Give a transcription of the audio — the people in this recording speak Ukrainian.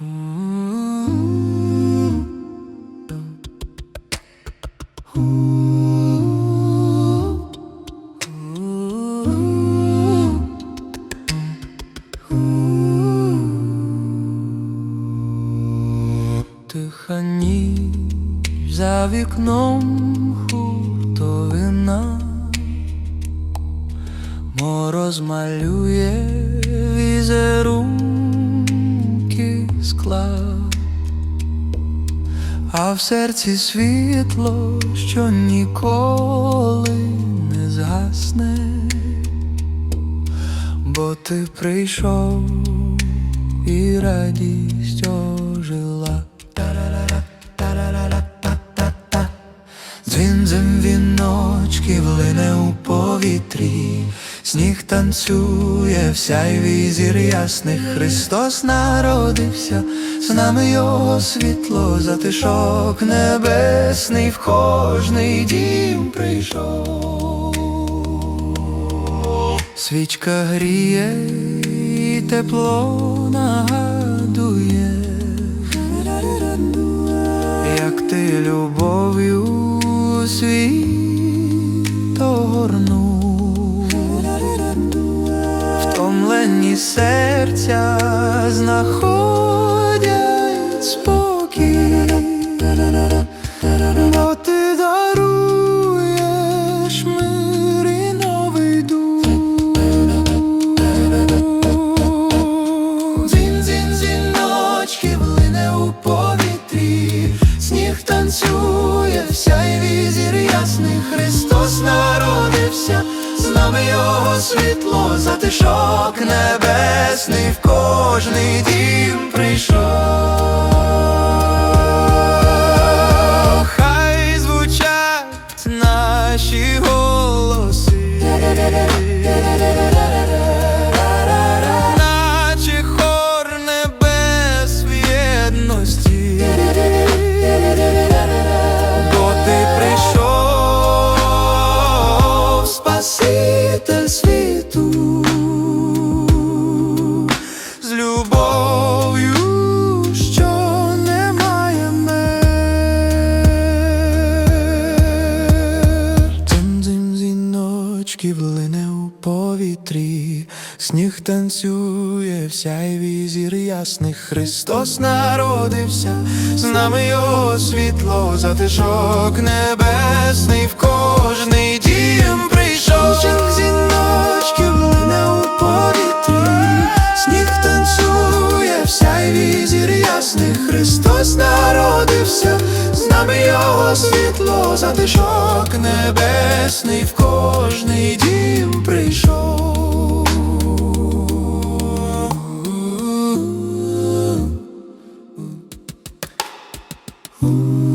Тиха ніч за вікном хуртовина, мороз малює візерунки скла, а в серці світло, що ніколи не згасне, бо ти прийшов і радість Дзвін віночків лине у повітрі, сніг танцює в сяйві зір ясних. Христос народився, з нами його світло, затишок небесний, в кожний дім прийшов. Свічка гріє і тепло нагадує, як ти любов'ю світ огорнув, втомлені серця знаходять спокій, бо ти даруєш мир і новий дух. Дзін, дзін, дзвіночки влине у повітрі, сніг танцює, світло, затишок небесний, в кожний дім прийшов. Дзвіночки влине у повітрі, сніг танцює, в сяйві зір ясних Христос народився, з нами його світло, затишок небесний, в кожний дім прийшов. Сніг дзвіночки влине у повітрі, сніг танцює, в сяйві зір ясних Христос народився, нами його світло, затишок небесний, в кожний дім прийшов. Ooh.